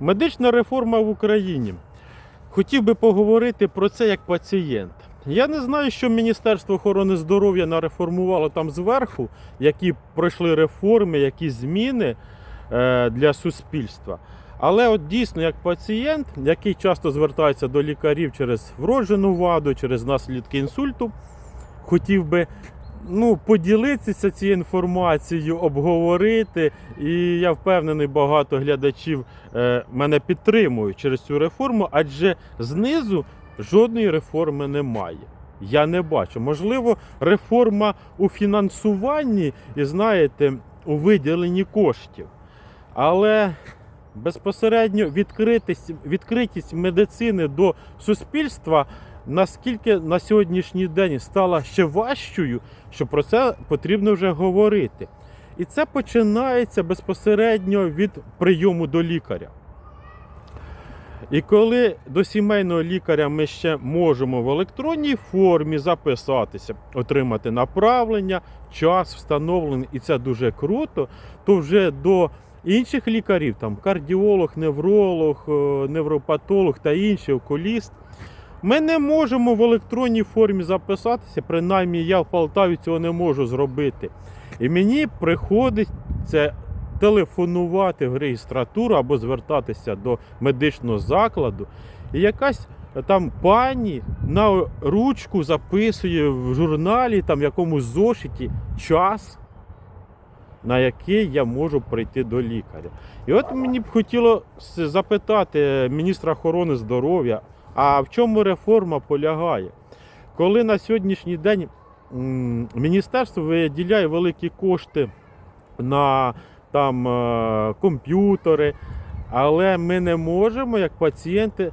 Медична реформа в Україні. Хотів би поговорити про це як пацієнт. Я не знаю, що Міністерство охорони здоров'я нареформувало там зверху, які пройшли реформи, які зміни е, для суспільства. Але от дійсно, як пацієнт, який часто звертається до лікарів через вроджену ваду, через наслідки інсульту, хотів би ну, поділитися цією інформацією, обговорити. І я впевнений, багато глядачів е, мене підтримують через цю реформу, адже знизу жодної реформи немає. Я не бачу. Можливо, реформа у фінансуванні і, знаєте, у виділенні коштів. Але безпосередньо відкритість, відкритість медицини до суспільства наскільки на сьогоднішній день стала ще важчою, що про це потрібно вже говорити. І це починається безпосередньо від прийому до лікаря. І коли до сімейного лікаря ми ще можемо в електронній формі записатися, отримати направлення, час встановлений, і це дуже круто, то вже до інших лікарів, там кардіолог, невролог, е, невропатолог та інший окуліст, ми не можемо в електронній формі записатися, принаймні я в Полтаві цього не можу зробити. І мені приходиться телефонувати в реєстратуру або звертатися до медичного закладу. І якась там пані на ручку записує в журналі, там якомусь зошиті час, на який я можу прийти до лікаря. І от мені б хотіло запитати міністра охорони здоров'я, а в чому реформа полягає? Коли на сьогоднішній день міністерство виділяє великі кошти на там е, комп'ютери, але ми не можемо, як пацієнти,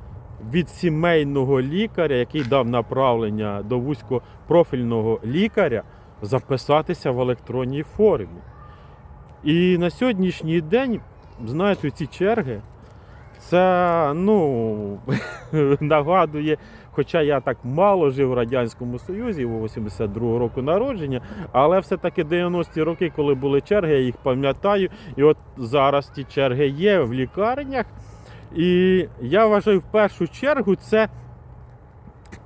від сімейного лікаря, який дав направлення до вузькопрофільного лікаря, записатися в електронній формі. І на сьогоднішній день, знаєте, ці черги, це ну, нагадує, хоча я так мало жив в Радянському Союзі, у 82 року народження, але все-таки 90-ті роки, коли були черги, я їх пам'ятаю. І от зараз ті черги є в лікарнях. І я вважаю, в першу чергу це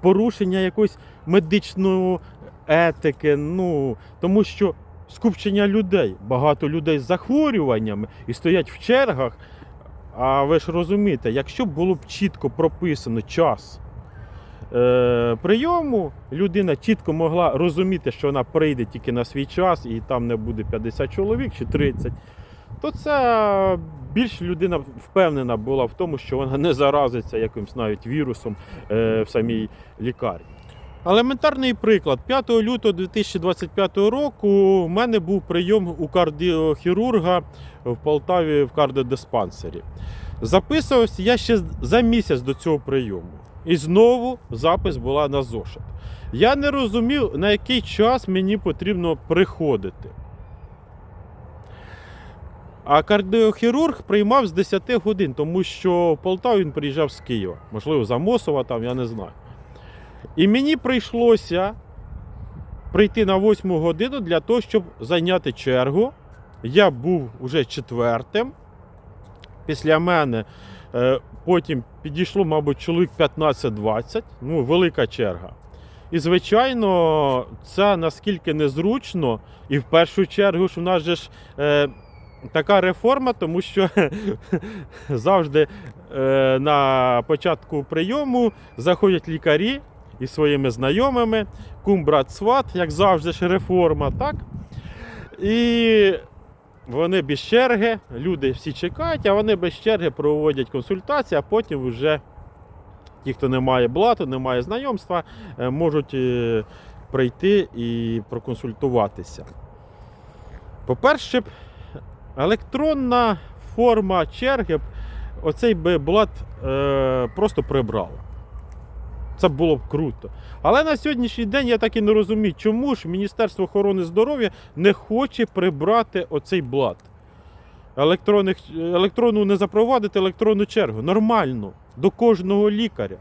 порушення якоїсь медичної етики. Ну, тому що скупчення людей, багато людей з захворюваннями і стоять в чергах. А ви ж розумієте, якщо було б чітко прописано час е, прийому, людина чітко могла розуміти, що вона прийде тільки на свій час і там не буде 50 чоловік чи 30, то це більш людина впевнена була в тому, що вона не заразиться якимось навіть вірусом е, в самій лікарні. Елементарний приклад. 5 лютого 2025 року в мене був прийом у кардіохірурга в Полтаві в кардіодиспансері. Записувався я ще за місяць до цього прийому. І знову запис була на зошит. Я не розумів, на який час мені потрібно приходити. А кардіохірург приймав з 10 годин, тому що в Полтаву він приїжджав з Києва. Можливо, з Амосова там, я не знаю. І мені прийшлося прийти на 8 годину для того, щоб зайняти чергу. Я був уже четвертим. Після мене е, потім підійшло, мабуть, чоловік 15-20. Ну, велика черга. І, звичайно, це наскільки незручно, і в першу чергу, що в нас же ж е, така реформа, тому що завжди е, на початку прийому заходять лікарі із своїми знайомими, кум, брат, сват, як завжди ж реформа, так? І вони без черги, люди всі чекають, а вони без черги проводять консультації, а потім вже ті, хто не має блату, не має знайомства, е, можуть е, прийти і проконсультуватися. По-перше, електронна форма черги, оцей би блат е, просто прибрала. Це було б круто. Але на сьогоднішній день я так і не розумію, чому ж Міністерство охорони здоров'я не хоче прибрати оцей блат. Електронних, електронну не запровадити електронну чергу. Нормально, до кожного лікаря.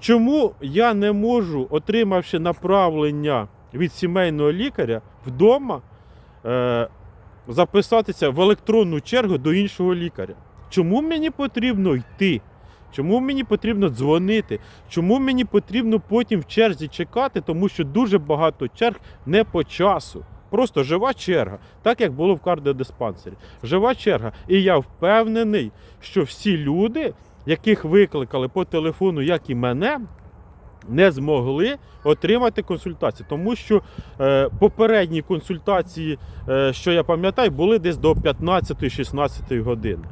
Чому я не можу, отримавши направлення від сімейного лікаря вдома, е, записатися в електронну чергу до іншого лікаря? Чому мені потрібно йти? Чому мені потрібно дзвонити? Чому мені потрібно потім в черзі чекати, тому що дуже багато черг не по часу. Просто жива черга, так як було в кардіодиспансері. Жива черга. І я впевнений, що всі люди, яких викликали по телефону, як і мене, не змогли отримати консультацію. Тому що е, попередні консультації, е, що я пам'ятаю, були десь до 15-16 години.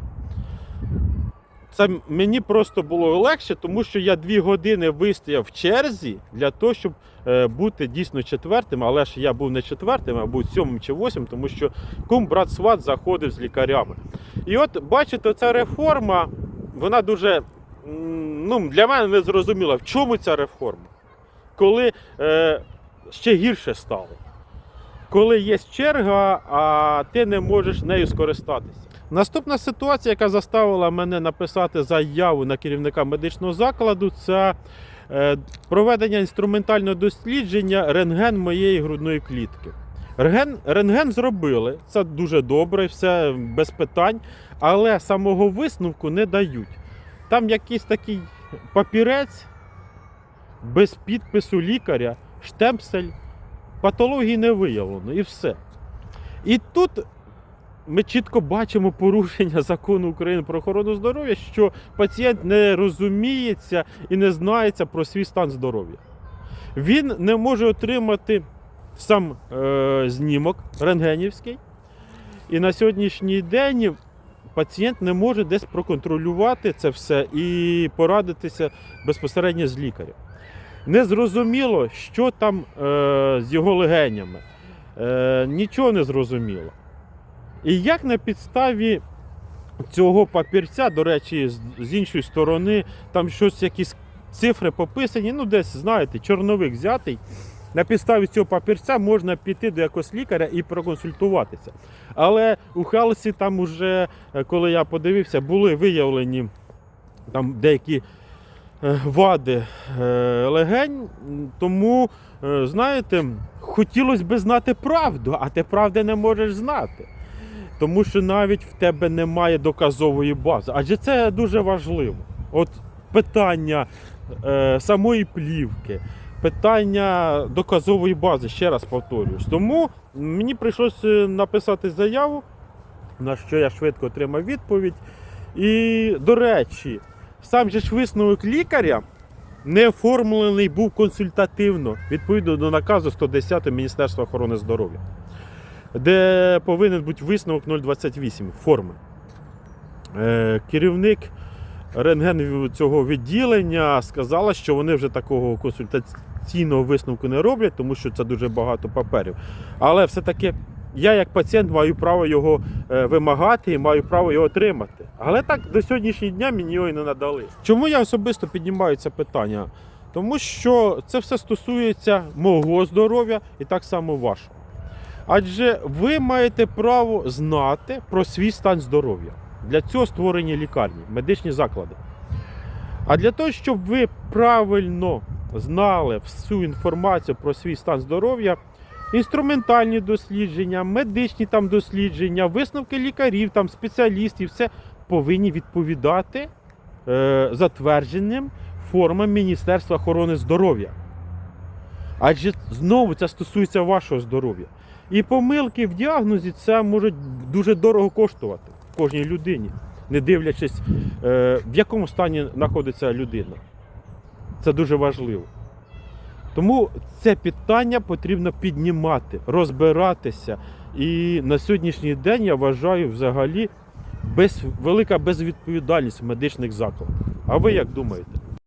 Це мені просто було легше, тому що я дві години вистояв в черзі для того, щоб е, бути дійсно четвертим, але ж я був не четвертим, а був сьомим чи восьмим, тому що кум брат сват заходив з лікарями. І от бачите, ця реформа, вона дуже ну, для мене не зрозуміла, в чому ця реформа. Коли е, ще гірше стало. Коли є черга, а ти не можеш нею скористатися. Наступна ситуація, яка заставила мене написати заяву на керівника медичного закладу, це е, проведення інструментального дослідження рентген моєї грудної клітки. Рентген, рентген зробили, це дуже добре, все без питань, але самого висновку не дають. Там якийсь такий папірець без підпису лікаря, штемпсель, патології не виявлено і все. І тут ми чітко бачимо порушення закону України про охорону здоров'я, що пацієнт не розуміється і не знається про свій стан здоров'я. Він не може отримати сам е, знімок рентгенівський. І на сьогоднішній день пацієнт не може десь проконтролювати це все і порадитися безпосередньо з лікарем. Незрозуміло, що там е, з його легенями. Е, нічого не зрозуміло. І як на підставі цього папірця, до речі, з, іншої сторони, там щось, якісь цифри пописані, ну десь, знаєте, чорновик взятий. На підставі цього папірця можна піти до якогось лікаря і проконсультуватися. Але у Хелсі там уже, е, коли я подивився, були виявлені там деякі е, вади е, легень. Тому, знаєте, хотілося б знати правду, а ти правди не можеш знати. Тому що навіть в тебе немає доказової бази. Адже це дуже важливо. От питання е, самої плівки, питання доказової бази, ще раз повторюсь. Тому мені прийшлося написати заяву, на що я швидко отримав відповідь. І, до речі, сам же ж висновок лікаря не оформлений був консультативно відповідно до наказу 110 Міністерства охорони здоров'я, де повинен бути висновок 028 форми. Е, керівник рентген цього відділення сказала, що вони вже такого консультаційного висновку не роблять, тому що це дуже багато паперів. Але все-таки я, як пацієнт, маю право його е, вимагати і маю право його отримати. Але так до сьогоднішнього дня мені його і не надали. Чому я особисто піднімаю це питання? Тому що це все стосується мого здоров'я і так само вашого. Адже ви маєте право знати про свій стан здоров'я. Для цього створені лікарні, медичні заклади. А для того, щоб ви правильно знали всю інформацію про свій стан здоров'я, інструментальні дослідження, медичні там дослідження, висновки лікарів, там спеціалістів, все повинні відповідати е, затвердженим формам Міністерства охорони здоров'я. Адже знову це стосується вашого здоров'я. І помилки в діагнозі це можуть дуже дорого коштувати кожній людині, не дивлячись, е, в якому стані знаходиться людина. Це дуже важливо. Тому це питання потрібно піднімати, розбиратися. І на сьогоднішній день я вважаю взагалі без, велика безвідповідальність в медичних закладах. А ви як думаєте?